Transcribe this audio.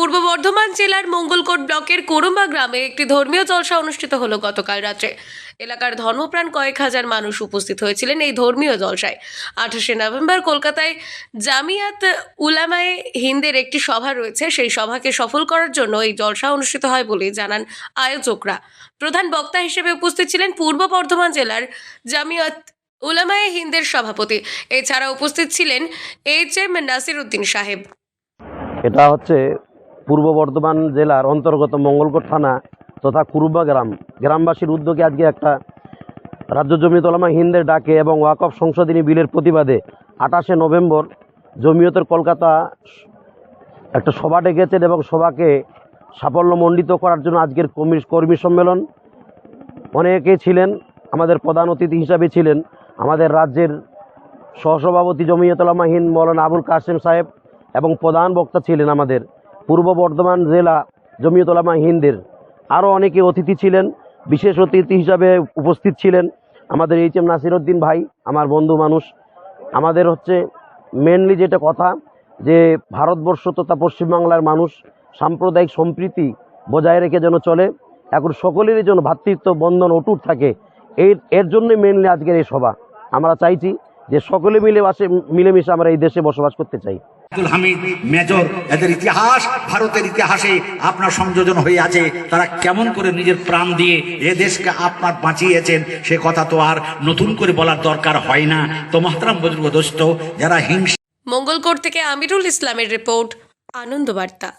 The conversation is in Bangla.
পূর্ব বর্ধমান জেলার মঙ্গলকোট ব্লকের কুরুম্বা গ্রামে একটি ধর্মীয় জলসা অনুষ্ঠিত হলো গতকাল রাত্রে। এলাকার ধর্মপ্রাণ কয়েক হাজার মানুষ উপস্থিত হয়েছিলেন এই ধর্মীয় জলসায়। আঠাশে নভেম্বর কলকাতায় জামিয়াত উলামায়ে হিন্দের একটি সভা রয়েছে। সেই সভাকে সফল করার জন্য এই জলসা অনুষ্ঠিত হয় বলে জানান আয়োজকরা। প্রধান বক্তা হিসেবে উপস্থিত ছিলেন পূর্ব বর্ধমান জেলার জামিয়াত উলামায়ে হিন্দের সভাপতি। এছাড়া উপস্থিত ছিলেন এইচ এম নাসির উদ্দিন সাহেব। এটা হচ্ছে পূর্ব বর্ধমান জেলার অন্তর্গত মঙ্গলকোট থানা তথা কুরুবা গ্রাম। গ্রামবাসীর উদ্যোগে আজকে একটা রাজ্য জমিয়ত ওলামা হিন্দের ডাকে এবং ওয়াকফ সংশোধনী বিলের প্রতিবাদে আঠাশে নভেম্বর জমিয়তের কলকাতা একটা সভা ডেকেছেন এবং সভাকে সাফল্যমণ্ডিত করার জন্য আজকের কর্মী কর্মী সম্মেলন। অনেকে ছিলেন, আমাদের প্রধান অতিথি হিসাবে ছিলেন, আমাদের রাজ্যের সহসভাপতি জমিয়তলামা হিন্দ মৌলানা আবুল কাসেম সাহেব এবং প্রধান বক্তা ছিলেন আমাদের পূর্ব বর্ধমান জেলা জমিয়তলামা হিন্দের। আরও অনেকে অতিথি ছিলেন, বিশেষ অতিথি হিসাবে উপস্থিত ছিলেন। আমাদের এইচ এম নাসিরউদ্দিন ভাই, আমার বন্ধু মানুষ। আমাদের হচ্ছে মেনলি যেটা কথা, যে ভারতবর্ষ তথা পশ্চিমবাংলার মানুষ সাম্প্রদায়িক সম্প্রীতি বজায় রেখে যেন চলে, এখন সকলেরই যেন ভ্রাতৃত্ব বন্ধন অটুট থাকে, এর এর জন্যই মেনলি আজকের এই সভা। আমরা চাইছি যে সকলে মিলে বাসে মিলেমিশে আমরা এই দেশে বসবাস করতে চাই। আব্দুল হামিদ মেজর এদের ইতিহাস ভারতের ইতিহাসে আপনার সংযোজন হয়ে আছে। তারা কেমন করে নিজের প্রাণ দিয়ে এ দেশকে আপনার বাঁচিয়েছেন সে কথা তো আর নতুন করে বলার দরকার হয় না। তো মহতরাম বজরুগ দোস্ত যারা হিংসা মঙ্গলকোট থেকে আমিরুল ইসলামের রিপোর্ট আনন্দবার্তা।